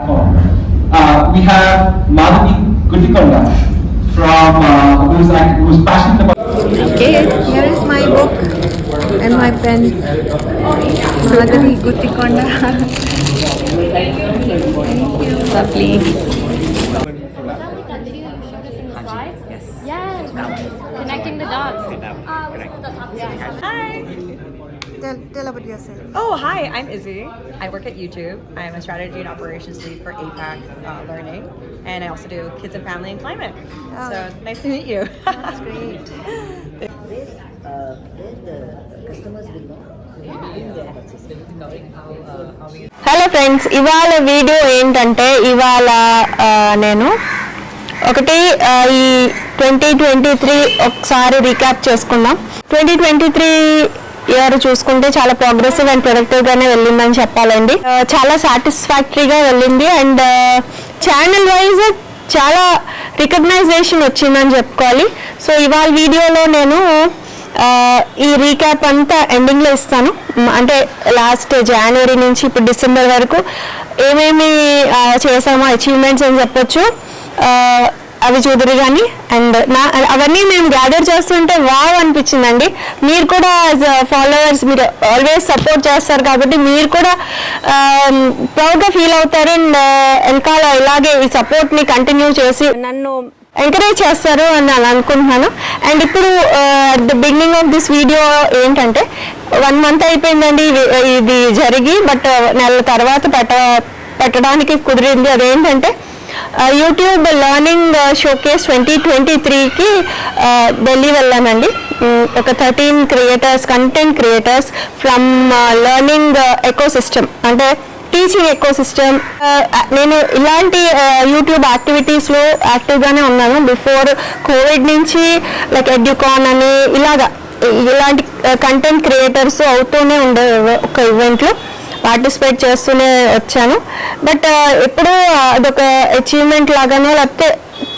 Uh, we have Madhavi Gutikonda from uh, who's who's passionate about. Okay, here is my book and my pen. Madhavi Guttikonda. Lovely. Oh, hi, I'm Izzy. I work at YouTube. I'm a strategy and operations lead for APAC uh, Learning, and I also do kids and family and climate. Oh. So nice to meet you. That's great. where, uh, where the customers will know. Hello friends ఇవాళ video ఏంటంటే ఇవాళ నేను ఒకటి ఈ twenty twenty three ఒకసారి recap చేసుకుందాం twenty twenty three year చూసుకుంటే చాలా ప్రోగ్రెసివ్ అండ్ ప్రొడక్టివ్ గానే వెళ్ళిందని చెప్పాలండి. Uh, చాలా సాటిస్ఫాక్టరీగా వెళ్ళింది అండ్ ఛానల్ వైజ్ చాలా రికగ్నైజేషన్ వచ్చిందని చెప్పుకోవాలి. సో ఇవాళ వీడియోలో నేను uh, ఈ రీక్యాప్ అంతా ఎండింగ్లో ఇస్తాను. అంటే లాస్ట్ జనవరి నుంచి ఇప్పుడు డిసెంబర్ వరకు ఏమేమి uh, చేసామో అచీవ్మెంట్స్ అని చెప్పొచ్చు. అవి చూదురు కానీ అండ్ నా అవన్నీ మేము గ్యాదర్ చేస్తుంటే వావ్ అనిపించిందండి. మీరు కూడా యాజ్ ఫాలోవర్స్ మీరు ఆల్వేస్ సపోర్ట్ చేస్తారు కాబట్టి మీరు కూడా um, ప్రౌడ్గా ఫీల్ అవుతారు అండ్ uh, వెనకాల ఇలాగే ఈ సపోర్ట్ని కంటిన్యూ చేసి నన్ను ఎంకరేజ్ చేస్తారు అని నేను అనుకుంటున్నాను. అండ్ ఇప్పుడు at the beginning of this video ఏంటంటే వన్ మంత్ అయిపోయిందండి ఇది- ఇది జరిగి బట్ uh, నెల తర్వాత పెట్ట పెట్టడానికి కుదిరింది. అదేంటంటే YouTube learning showcase twenty twenty త్రీకి ఢిల్లీ వెళ్ళామండి ఒక thirteen creators content creators from learning ecosystem అంటే టీచింగ్ ఎకో సిస్టమ్ నేను ఇలాంటి యూట్యూబ్ యాక్టివిటీస్లో యాక్టివ్గానే ఉన్నాను. బిఫోర్ కోవిడ్ నుంచి లైక్ ఎడ్యుకాన్ అని ఇలాగా ఇలాంటి కంటెంట్ క్రియేటర్స్ అవుతూనే ఉండే ఒక ఈవెంట్లో పార్టిసిపేట్ చేస్తూనే వచ్చాను. బట్ ఎప్పుడూ అదొక అచీవ్మెంట్ లాగానో లేకపోతే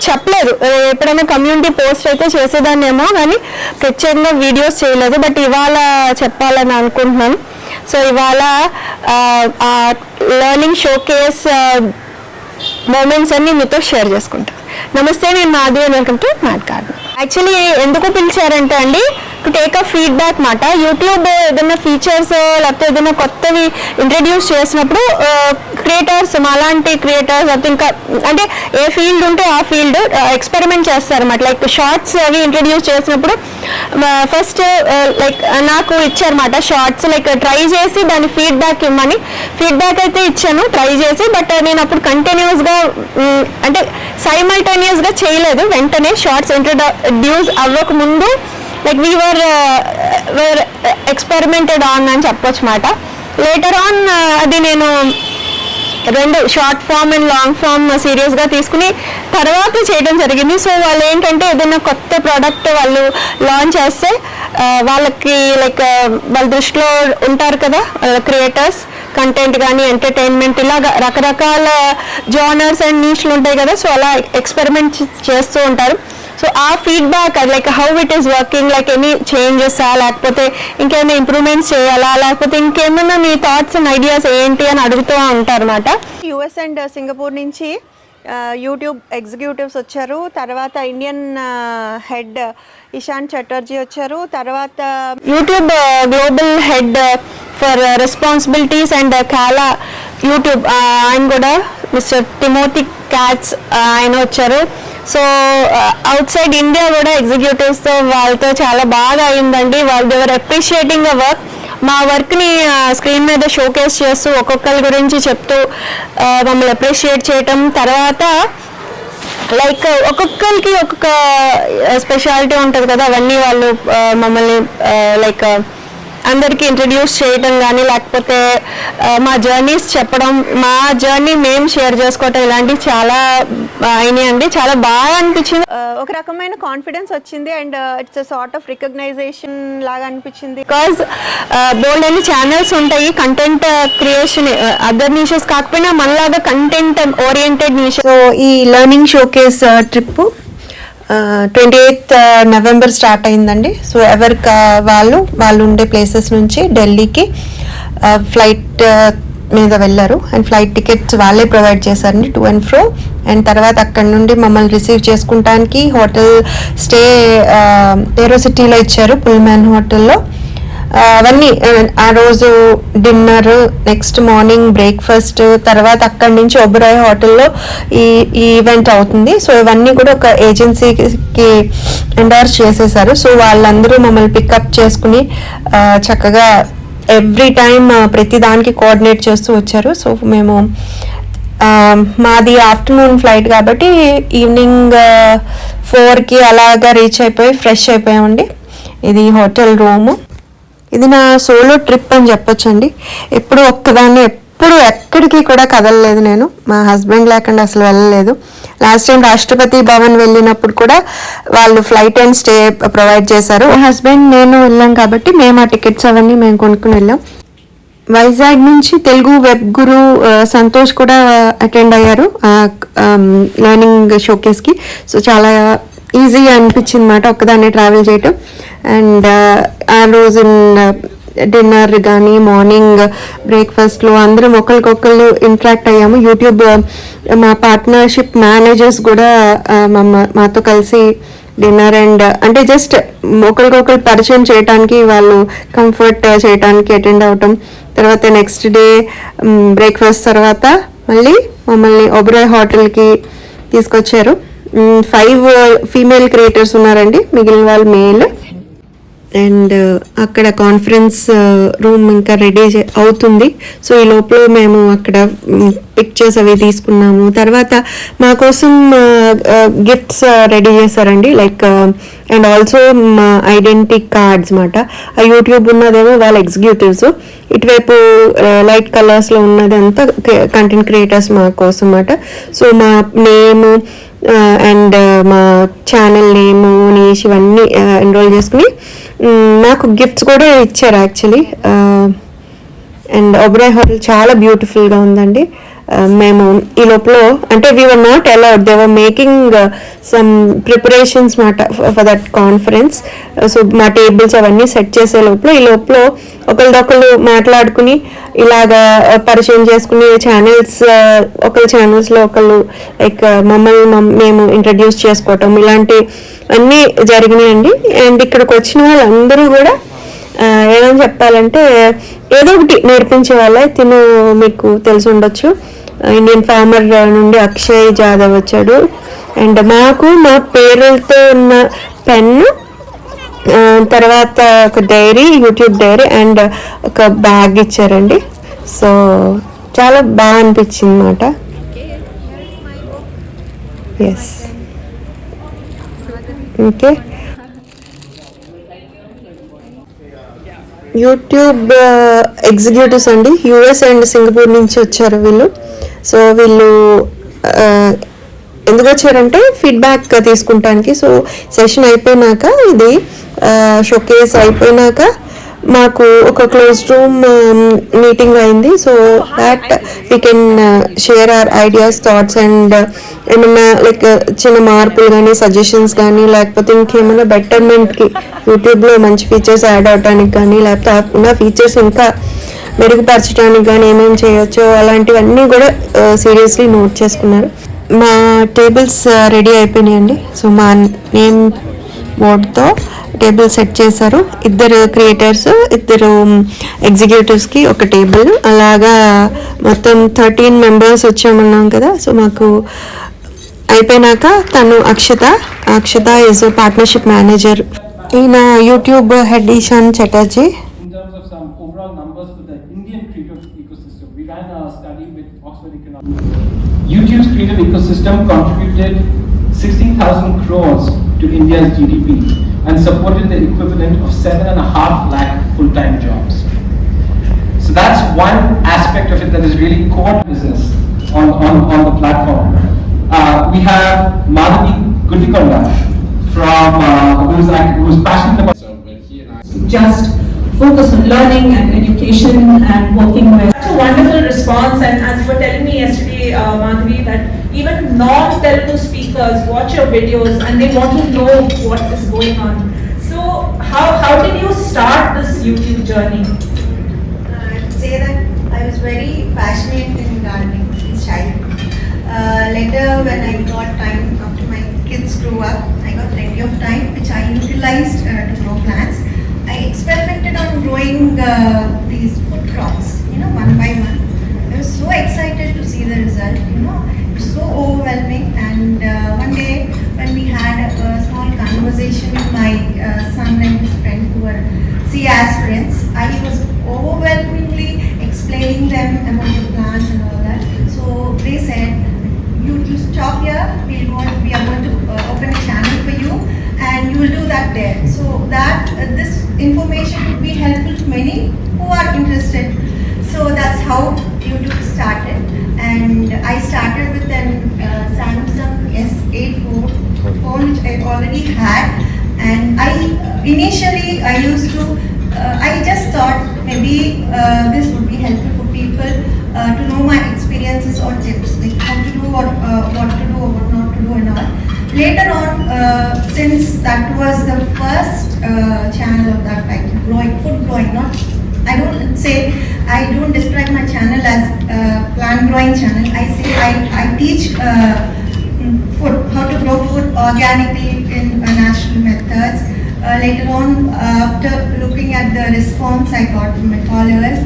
చెప్పలేదు. ఎప్పుడైనా కమ్యూనిటీ పోస్ట్ అయితే చేసేదాన్నేమో కానీ ప్రత్యేకంగా వీడియోస్ చేయలేదు. బట్ ఇవాళ చెప్పాలని అనుకుంటున్నాను. సో ఇవాళ లర్నింగ్ షోకేస్ మూమెంట్స్ అన్ని మీతో షేర్ చేసుకుంటాను. నమస్తే నేను Madhavi welcome to mat card actually ఎందుకు పిలిచారంటే అండి టు టేక్ అ ఫీడ్బ్యాక్ మాట. యూట్యూబ్ ఏదైనా ఫీచర్స్ లేకపోతే ఏదైనా కొత్తవి ఇంట్రడ్యూస్ చేసినప్పుడు క్రియేటర్స్ అలాంటి క్రియేటర్స్ లేకపోతే ఇంకా అంటే ఏ ఫీల్డ్ ఉంటే ఆ ఫీల్డ్ ఎక్స్పెరిమెంట్ చేస్తారన్నమాట లైక్ షార్ట్స్ అవి ఇంట్రడ్యూస్ చేసినప్పుడు ఫస్ట్ లైక్ నాకు ఇచ్చారన్నమాట షార్ట్స్ లైక్ ట్రై చేసి దాని ఫీడ్బ్యాక్ ఇవ్వమని ఫీడ్బ్యాక్ అయితే ఇచ్చాను ట్రై చేసి బట్ నేను అప్పుడు కంటిన్యూస్గా అంటే సైమల్టేనియస్గా చేయలేదు. వెంటనే షార్ట్స్ ఇంట్రడ్యూస్ అవ్వక ముందు like we are were experimented on అని చెప్పొచ్చు మాట. లేటర్ ఆన్ uh, అది నేను రెండు short form and long form సీరియస్గా తీసుకుని తర్వాత చేయడం జరిగింది. సో వాళ్ళు ఏంటంటే ఏదైనా కొత్త ప్రోడక్ట్ వాళ్ళు లాంచ్ చేస్తే uh, వాళ్ళకి లైక్ uh, వాళ్ళ దృష్టిలో ఉంటారు కదా క్రియేటర్స్ కంటెంట్ కానీ ఎంటర్టైన్మెంట్ ఇలాగా రకరకాల జోనర్స్ అండ్ నీష్లు ఉంటాయి కదా. సో అలా ఎక్స్పెరిమెంట్ చేస్తూ ఉంటారు. సో ఆ feedback like how it is working like any changes లేకపోతే ఇంకేమైనా ఇంప్రూవ్మెంట్స్ చేయాలా లేకపోతే ఇంకేమైనా మీ థాట్స్ అండ్ ఐడియాస్ ఏంటి అని అడుగుతూ ఉంటారు అనమాట యుఎస్ అండ్ సింగపూర్ నుంచి యూట్యూబ్ ఎగ్జిక్యూటివ్స్ వచ్చారు. తర్వాత ఇండియన్ హెడ్ ఇషాన్ చటర్జీ వచ్చారు. తర్వాత YouTube global head for responsibilities and కాలా యూట్యూబ్ ఆయన కూడా మిస్టర్ తిమోతి క్యాట్స్ ఆయన వచ్చారు. సో అవుట్ సైడ్ ఇండియా కూడా ఎగ్జిక్యూటివ్స్తో వాళ్ళతో చాలా బాగా అయిందండి. వాళ్ళు దేవర్ అప్రిషియేటింగ్ ద వర్క్ మా వర్క్ని స్క్రీన్ uh, మీద షోకేస్ చేస్తూ ఒక్కొక్కరి గురించి చెప్తూ uh, మమ్మల్ని అప్రిషియేట్ చేయటం. తర్వాత లైక్ ఒక్కొక్కరికి ఒక్కొక్క uh, స్పెషాలిటీ ఉంటుంది కదా అవన్నీ వాళ్ళు మమ్మల్ని లైక్ అందరికీ ఇంట్రడ్యూస్ చేయటం కానీ లేకపోతే మా జర్నీస్ చెప్పడం మా జర్నీ మేము షేర్ చేసుకోవటం ఇలాంటివి చాలా అయినాయి అండి. చాలా బాగా అనిపించింది. ఒక రకమైన కాన్ఫిడెన్స్ వచ్చింది and it's sort of recognition లాగా అనిపించింది. బికాస్ బోల్డ్ అన్ని ఛానల్స్ ఉంటాయి. కంటెంట్ క్రియేషన్ అదర్ నీషెస్ కాకపోయినా మనలాగా కంటెంట్ ఓరియంటెడ్ నీషెస్ సో ఈ learning showcase trip twenty eighth November start అయిందండి. సో ఎవరికి వాళ్ళు వాళ్ళు ఉండే ప్లేసెస్ నుంచి ఢిల్లీకి ఫ్లైట్ మీద వెళ్ళారు. అండ్ ఫ్లైట్ టికెట్స్ వాళ్ళే ప్రొవైడ్ చేశారండి టు అండ్ ఫ్రో అండ్ తర్వాత అక్కడ నుండి మమ్మల్ని రిసీవ్ చేసుకుంటానికి హోటల్ స్టే ఏరో సిటీలో ఇచ్చారు పుల్మ్యాన్ హోటల్లో అవన్నీ ఆ, రోజు డిన్నర్ నెక్స్ట్ మార్నింగ్ బ్రేక్ఫాస్ట్ తర్వాత అక్కడి నుంచి ఒబరాయ్ హోటల్లో ఈ ఈవెంట్ అవుతుంది. సో ఇవన్నీ కూడా ఒక ఏజెన్సీకి ఎండార్స్ చేసేసారు. సో వాళ్ళందరూ మమ్మల్ని పికప్ చేసుకుని చక్కగా ఎవ్రీ టైమ్ ప్రతి దానికి కోఆర్డినేట్ చేస్తూ వచ్చారు. సో మేము మాది ఆఫ్టర్నూన్ ఫ్లైట్ కాబట్టి ఈవినింగ్ ఫోర్కి అలాగా రీచ్ అయిపోయి ఫ్రెష్ అయిపోయామండి. ఇది హోటల్ రూము ఇది నా సోలో ట్రిప్ అని చెప్పొచ్చండి. ఎప్పుడు ఒక్కదాన్ని ఎప్పుడు ఎక్కడికి కూడా కదలలేదు నేను. మా హస్బెండ్ లేకుండా అసలు వెళ్ళలేదు. లాస్ట్ టైం రాష్ట్రపతి భవన్ వెళ్ళినప్పుడు కూడా వాళ్ళు ఫ్లైట్ అండ్ స్టే ప్రొవైడ్ చేశారు. హస్బెండ్ నేను వెళ్ళాం కాబట్టి మేము ఆ టికెట్స్ అవన్నీ మేము కొనుక్కుని వెళ్ళాం. వైజాగ్ నుంచి తెలుగు వెబ్ గురు సంతోష్ కూడా అటెండ్ అయ్యారు లెర్నింగ్ షోకేస్కి సో చాలా ఈజీగా అనిపించింది అనమాట ఒక్కదాన్ని ట్రావెల్ చేయటం. అండ్ uh, ఆ రోజు డిన్నర్ కానీ మార్నింగ్ బ్రేక్ఫాస్ట్లో అందరం ఒకరికొకరు ఇంట్రాక్ట్ అయ్యాము. యూట్యూబ్ uh, మా పార్ట్నర్షిప్ మేనేజర్స్ కూడా uh, మమ్మ మాతో కలిసి డిన్నర్ అండ్ అంటే జస్ట్ ఒకరికొకరు పరిచయం చేయడానికి వాళ్ళు కంఫర్ట్ చేయడానికి అటెండ్ అవటం. తర్వాత నెక్స్ట్ డే బ్రేక్ఫాస్ట్ తర్వాత మళ్ళీ మమ్మల్ని ఒబ్రాయ్ హోటల్కి తీసుకొచ్చారు. ఫైవ్ ఫీమేల్ క్రియేటర్స్ ఉన్నారండి. మిగిలిన వాళ్ళు మేల్ అండ్ uh, అక్కడ కాన్ఫరెన్స్ రూమ్ uh, ఇంకా రెడీ అవుతుంది. సో ఈ లోపల మేము అక్కడ పిక్చర్స్ అవి తీసుకున్నాము. తర్వాత మా కోసం uh, గిఫ్ట్స్ రెడీ చేశారండి. లైక్ అండ్ ఆల్సో మా ఐడెంటిటీ కార్డ్స్ మాట. ఆ యూట్యూబ్ ఉన్నదేమో వాళ్ళ ఎగ్జిక్యూటివ్స్ ఇటువైపు లైట్ కలర్స్లో ఉన్నది అంతా కంటెంట్ క్రియేటర్స్ మా కోసం అన్నమాట సో మా నేము అండ్ మా ఛానల్ నేమ్ నీష్ ఇవన్నీ ఎన్రోల్ చేసుకుని నాకు గిఫ్ట్స్ కూడా ఇచ్చారు యాక్చువల్లీ అండ్ ఒబ్రాయ్ హోటల్ చాలా బ్యూటిఫుల్గా ఉందండి. మేము ఈ లోపల అంటే we were not allowed they were making some preparations మాట ఫర్ దట్ కాన్ఫరెన్స్ సో మా టేబుల్స్ అవన్నీ సెట్ చేసే లోపల ఈ లోపల ఒకరిదొకరు మాట్లాడుకుని ఇలాగా uh, పరిచయం చేసుకుని ఛానల్స్ ఒకరి ఛానల్స్లో ఒకళ్ళు లైక్ uh, మమ్మల్ని మేము ఇంట్రడ్యూస్ చేసుకోవటం ఇలాంటి అన్నీ జరిగినాయండి. అండ్ ఇక్కడికి వచ్చిన వాళ్ళందరూ కూడా ఏమని చెప్పాలంటే ఏదో ఒకటి నేర్పించే వాళ్ళే తిను మీకు తెలిసి ఉండొచ్చు. ఇండియన్ ఫార్మర్ నుండి అక్షయ్ జాదవ్ వచ్చాడు. అండ్ మాకు మా పేరులతో ఉన్న పెన్ను తర్వాత ఒక డైరీ యూట్యూబ్ డైరీ అండ్ ఒక బ్యాగ్ ఇచ్చారండి. సో చాలా బాగా అనిపించింది అనమాట ఎస్ ఓకే. యూట్యూబ్ ఎగ్జిక్యూటివ్స్ అండి. యూఎస్ అండ్ సింగపూర్ నుంచి వచ్చారు వీళ్ళు. సో వీళ్ళు ఎందుకు వచ్చారంటే ఫీడ్బ్యాక్ తీసుకుంటానికి. సో సెషన్ అయిపోయినాక ఇది షోకేస్ అయిపోయినాక మాకు ఒక క్లోజ్ రూమ్ మీటింగ్ అయింది. So that we can share our ideas thoughts and ఏమన్నా లైక్ చిన్న మార్పులు కానీ సజెషన్స్ కానీ లేకపోతే ఇంకేమైనా బెటర్మెంట్కి యూట్యూబ్లో మంచి ఫీచర్స్ యాడ్ అవడానికి కానీ లేకపోతే ఆ ఉన్న ఫీచర్స్ ఇంకా మెరుగుపరచడానికి కానీ ఏమేమి చేయొచ్చో అలాంటివన్నీ కూడా సీరియస్లీ నోట్ చేసుకున్నారు. మా టేబుల్స్ రెడీ అయిపోయినాయండి. సో మా నేమ్ బోర్డ్తో టేబుల్ సెట్ చేశారు. ఇద్దరు క్రియేటర్స్ ఇద్దరు ఎగ్జిక్యూటివ్స్కి ఒక టేబుల్ అలాగా మొత్తం థర్టీన్ మెంబర్స్ వచ్చామన్నాం కదా. సో మాకు అయిపోయినాక తను Akshata. Akshata is partnership manager ఈయన YouTube head Ishan Chatterjee. Ecosystem, we ran a study with Oxford Economics. YouTube's creative ecosystem contributed 16,000 crores to India's GDP and supported the equivalent of seven and a half lakh full-time jobs. So that's one aspect of it that is really core business on, on, on the platform. Uh, we have Madhavi Gutikonda from, uh, who's, act- who's passionate about just focus on learning and education and working with. Such a wonderful response and as you were telling me yesterday, uh, Madhavi, that even non-Telugu speakers watch your videos and they want to know what is going on. So how, how did you start this YouTube journey? I'd say that I was very passionate in gardening since childhood. Uh, later, when I got time after my kids grew up, I got plenty of time which I utilized uh, to grow plants. I experimented on growing uh, these food crops, you know, one by one. I was so excited to see the result, you know, it was so overwhelming. And uh, one day, when we had a, a small conversation with my uh, son and his friend who were C aspirants, I was overwhelmingly explaining them about the plants and all that. So they said, you, you stop here, we'll go, we are going to uh, open a channel for you and you will do that there. So that, uh, this information would be helpful to many who are interested. So that's how YouTube started and I started with an uh, Samsung S8 phone, phone which I already had and I, initially I used to, uh, I just thought maybe uh, this would be helpful for people uh, to know my experiences or tips, like how to do or uh, what to do or what not to do and all. Later on, uh, since that was the first uh, channel of that type, growing, food growing, not, I don't say, I don't describe my channel as uh, plant growing channel. I say I, I teach uh, food, how to grow food organically in uh, natural methods. Uh, later on, uh, after looking at the response I got from my followers,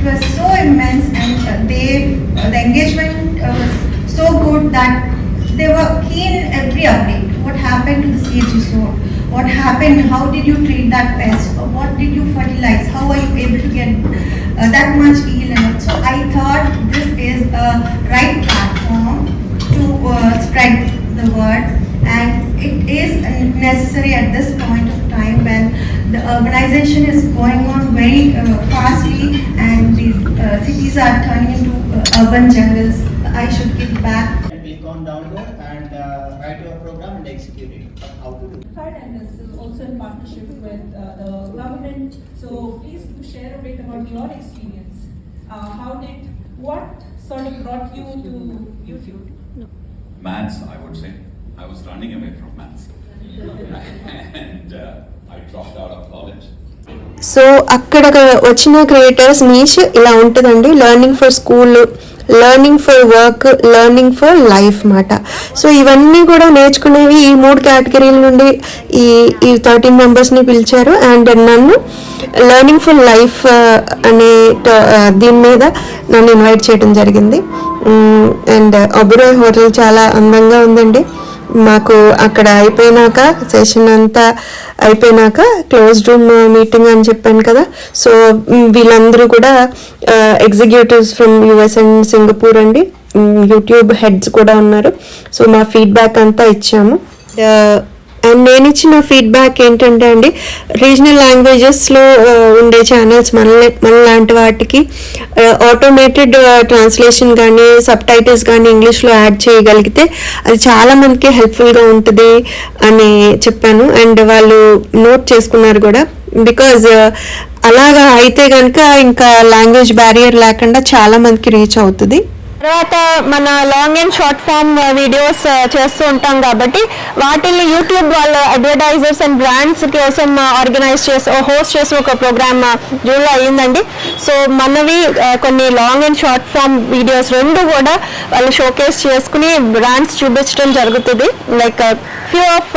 it was so immense and uh, they, uh, the engagement uh, was so good that they were keen every update. What happened to the sowed? What happened? How did you treat that pest? What did you fertilize? How are you able to get uh, that much yield? So I thought this is a right platform to uh, spread the word and it is necessary at this point of time when the urbanization is going on very uh, fastly and these uh, cities are turning into uh, urban jungles. I should give back and we've gone downward and uh, write your program and execute it. But how to do? and this is also in partnership with uh, the government. So please do share a bit about your experience. Uh, How did, what sort of brought you to YouTube? maths, I would say. I was running away from maths. and uh, so అక్కడ వచ్చిన creators niche ఇలా ఉంటుందండి. Learning for school learning for work learning for life మాట. So ఇవన్నీ కూడా నేర్చుకునేవి ఈ మూడు కేటగిరీల నుండి ఈ ఈ థర్టీన్ మెంబర్స్ని పిలిచారు. అండ్ నన్ను లెర్నింగ్ ఫర్ లైఫ్ అనే uh, దీని మీద నన్ను ఇన్వైట్ చేయడం జరిగింది. Mm, and uh, Oberoi hotel చాలా అందంగా ఉందండి. మాకు అక్కడ అయిపోయినాక సెషన్ అంతా అయిపోయినాక క్లోజ్ రూమ్ మీటింగ్ అని చెప్పాను కదా. సో వీళ్ళందరూ కూడా executives from US and Singapore అండి. యూట్యూబ్ హెడ్స్ కూడా ఉన్నారు. సో మా ఫీడ్బ్యాక్ అంతా ఇచ్చాము. అండ్ నేను ఇచ్చిన ఫీడ్బ్యాక్ ఏంటంటే అండి రీజనల్ లాంగ్వేజెస్లో ఉండే ఛానల్స్ మన మన లాంటి వాటికి ఆటోమేటెడ్ ట్రాన్స్లేషన్ కానీ సబ్ టైటిల్స్ కానీ ఇంగ్లీష్లో యాడ్ చేయగలిగితే అది చాలా మందికి హెల్ప్ఫుల్గా ఉంటుంది అని చెప్పాను. అండ్ వాళ్ళు నోట్ చేసుకున్నారు కూడా. బికాజ్ అలాగా అయితే కనుక ఇంకా లాంగ్వేజ్ బ్యారియర్ లేకుండా చాలా మందికి రీచ్ అవుతుంది. తర్వాత మన long and short form videos చేస్తూ ఉంటాం కాబట్టి వాటిని యూట్యూబ్ వాళ్ళ అడ్వర్టైజర్స్ అండ్ బ్రాండ్స్ కోసం ఆర్గనైజ్ చేసి హోస్ట్ చేసిన ఒక ప్రోగ్రామ్ uh, జూన్లో అయ్యిందండి. సో మనవి uh, కొన్ని long and short form videos రెండు కూడా వాళ్ళు షోకేస్ చేసుకుని బ్రాండ్స్ చూపించడం జరుగుతుంది. Like few of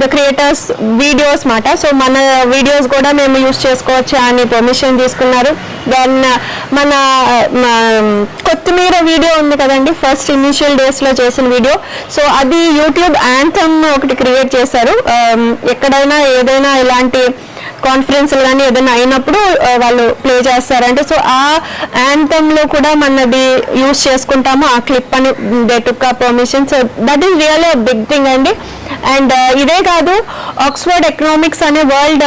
the creators videos మాట. సో మన వీడియోస్ కూడా మేము యూస్ చేసుకోవచ్చా అని పర్మిషన్ తీసుకున్నారు. దెన్ uh, మన uh, కొత్తిమీర వీడియో ఉంది కదండి ఫస్ట్ ఇనిషియల్ డేస్లో చేసిన వీడియో. సో అది యూట్యూబ్ యాంథమ్ ఒకటి క్రియేట్ చేశారు. Um, ఎక్కడైనా ఏదైనా ఇలాంటి కాన్ఫరెన్స్లు కానీ ఏదైనా అయినప్పుడు uh, వాళ్ళు ప్లే చేస్తారంటే సో ఆ యాంథమ్లో కూడా మనది యూస్ చేసుకుంటాము. ఆ క్లిప్ అని దే టుక్ ఆ permission so that is real big thing అండి. అండ్ ఇదే కాదు ఆక్స్ఫర్డ్ ఎకనామిక్స్ అనే వరల్డ్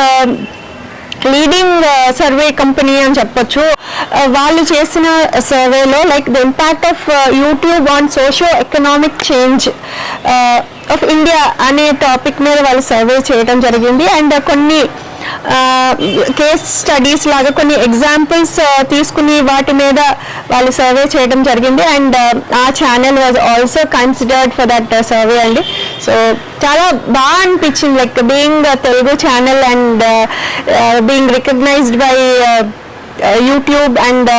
లీడింగ్ సర్వే కంపెనీ అని చెప్పొచ్చు. Uh, వాళ్ళు చేసిన సర్వేలో like the impact of YouTube on socio economic change of India అనే టాపిక్ మీద వాళ్ళు సర్వే చేయడం జరిగింది. అండ్ uh, కొన్ని కేస్ స్టడీస్ లాగా కొన్ని ఎగ్జాంపుల్స్ తీసుకుని వాటి మీద వాళ్ళు సర్వే చేయడం జరిగింది. అండ్ ఆ channel was also considered for that survey అండి. సో చాలా బాగా అనిపించింది. Like being Telugu channel and being recognised by YouTube and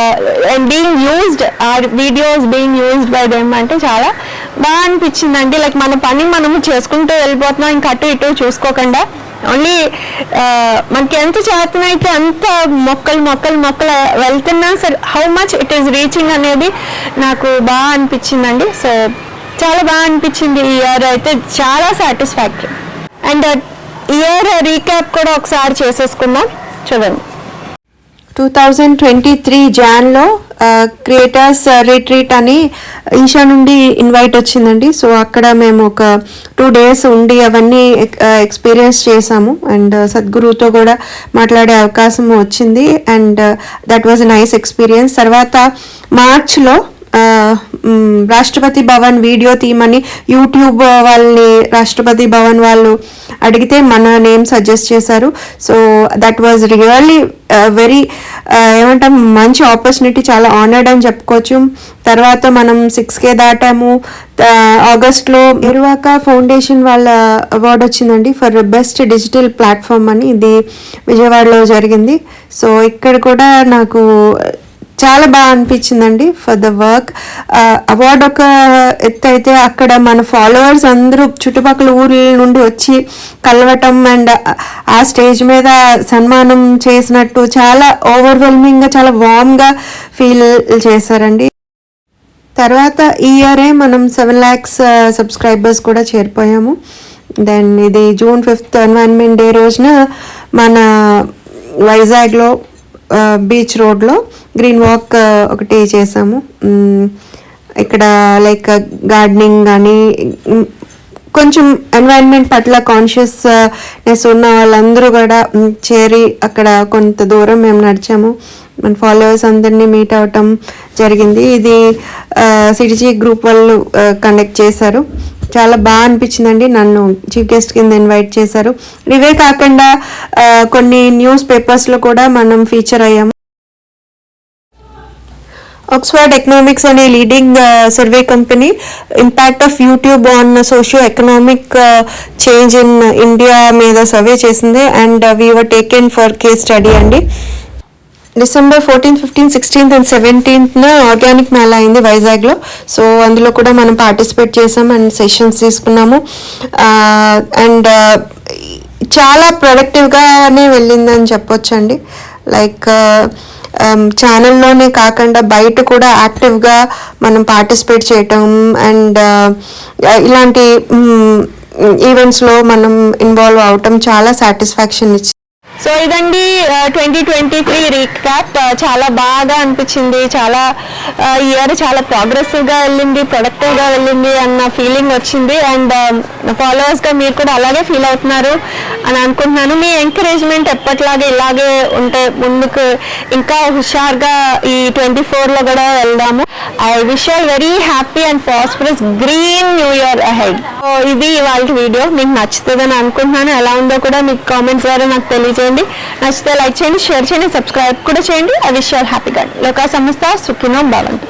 and being used our videos being used by them అంటే చాలా బాగా అనిపించిందండి. లైక్ మన పని మనము చేసుకుంటూ వెళ్ళిపోతున్నాం. ఇంకా అటు ఇటు చూసుకోకుండా. ఓన్లీ మనకి ఎంత చేతనైతే అంత మొక్కలు మొక్కలు మొక్కలు వెళ్తున్నా సరే how much it is reaching అనేది నాకు బాగా అనిపించిందండి. సో చాలా బాగా అనిపించింది ఈ ఇయర్ అయితే. చాలా సాటిస్ఫాక్టరీ అండ్ ఇయర్ రీక్యాప్ కూడా ఒకసారి చేసేసుకుందాం. చూడండి. టూ థౌజండ్ ట్వంటీ త్రీ జాన్లో క్రియేటర్స్ రిట్రీట్ అని ఈషా నుండి ఇన్వైట్ వచ్చిందండి. సో అక్కడ మేము ఒక టూ డేస్ ఉండి అవన్నీ uh, ఎక్స్పీరియన్స్ చేసాము. అండ్ uh, సద్గురుతో కూడా మాట్లాడే అవకాశం వచ్చింది. And that was nice experience తర్వాత మార్చ్లో రాష్ట్రపతి భవన్ వీడియో తీయమని యూట్యూబ్ వాళ్ళని రాష్ట్రపతి భవన్ వాళ్ళు అడిగితే మన నేమ్ సజెస్ట్ చేశారు. So that was really very ఏమంటాం మంచి ఆపర్చునిటీ చాలా ఆనర్డ్ అని చెప్పుకోవచ్చు. తర్వాత మనం సిక్స్ కే దాటాము. ఆగస్ట్లో ఎరువాక ఫౌండేషన్ వాళ్ళ అవార్డు వచ్చిందండి. ఫర్ బెస్ట్ డిజిటల్ ప్లాట్ఫామ్ అని. ఇది విజయవాడలో జరిగింది. సో ఇక్కడ కూడా నాకు చాలా బాగా అనిపించిందండి ఫర్ ద వర్క్ అవార్డ్ ఒక ఎత్తు అయితే అక్కడ మన ఫాలోవర్స్ అందరూ చుట్టుపక్కల ఊర్ల నుండి వచ్చి కలవటం అండ్ ఆ స్టేజ్ మీద సన్మానం చేసినట్టు చాలా ఓవర్వెల్మింగ్గా చాలా వామ్గా ఫీల్ చేశారండి. తర్వాత ఈ ఇయరే మనం సెవెన్ ల్యాక్స్ సబ్స్క్రైబర్స్ కూడా చేరిపోయాము. దెన్ ఇది జూన్ ఫిఫ్త్ ఎన్వైరన్మెంట్ డే రోజున మన వైజాగ్లో బీచ్ రోడ్లో గ్రీన్ వాక్ uh, ఒకటి చేసాము. ఇక్కడ లైక్ గార్డెనింగ్ కానీ కొంచెం ఎన్వైరన్మెంట్ పట్ల కాన్షియస్నెస్ ఉన్న వాళ్ళందరూ కూడా చేరి అక్కడ కొంత దూరం మేము నడిచాము. మన ఫాలోవర్స్ అందరినీ మీట్ అవటం జరిగింది. ఇది సిటీజీ గ్రూప్ వాళ్ళు కండక్ట్ చేశారు. చాలా బాగా అనిపించిందండి. నన్ను చీఫ్ గెస్ట్ కింద ఇన్వైట్ చేశారు. ఇవే కాకుండా కొన్ని న్యూస్ పేపర్స్లో కూడా మనం ఫీచర్ అయ్యాము. ఆక్స్ఫర్డ్ ఎకనామిక్స్ అనే leading survey company impact of YouTube on socio economic change in India మీద సర్వే చేసింది. And were taken for case study అండి. December fourteen fifteen sixteenth and సెవెంటీన్త్న organic mela అయింది వైజాగ్లో సో అందులో కూడా మనం పార్టిసిపేట్ చేసాం అండ్ సెషన్స్ తీసుకున్నాము. Uh, అండ్ uh, చాలా ప్రొడక్టివ్గానే వెళ్ళిందని చెప్పొచ్చండి. లైక్ uh, Um, ఛానల్లోనే కాకుండా బయట కూడా యాక్టివ్గా మనం పార్టిసిపేట్ చేయటం అండ్ uh, ఇలాంటి mm, ఈవెంట్స్లో మనం ఇన్వాల్వ్ అవటం చాలా సాటిస్ఫాక్షన్ ఇచ్చింది. సో ఇదండి ట్వంటీ ట్వంటీ త్రీ రీక్యాప్ చాలా బాగా అనిపించింది చాలా ఇయర్ చాలా ప్రోగ్రెసివ్గా వెళ్ళింది ప్రొడక్టివ్గా వెళ్ళింది అన్న ఫీలింగ్ వచ్చింది. అండ్ ఫాలోవర్స్గా మీరు కూడా అలాగే ఫీల్ అవుతున్నారు అని అనుకుంటున్నాను. మీ ఎంకరేజ్మెంట్ ఎప్పట్లాగే ఇలాగే ఉంటే ముందుకు ఇంకా హుషారుగా ఈ ట్వంటీ ఫోర్లో కూడా వెళ్దాము. I wish our very happy and prosperous green new year ahead so ఇది ఇవాళ వీడియో. మీకు నచ్చుతుందని అనుకుంటున్నాను. ఎలా ఉందో కూడా మీకు కామెంట్స్ ద్వారా నాకు తెలియజేయండి. నచ్చితే లైక్ చేయండి షేర్ చేయండి సబ్స్క్రైబ్ కూడా చేయండి. ఐ విష్ ఆర్ హ్యాపీగా. లోకా సంస్థ సుఖినో భవంతు.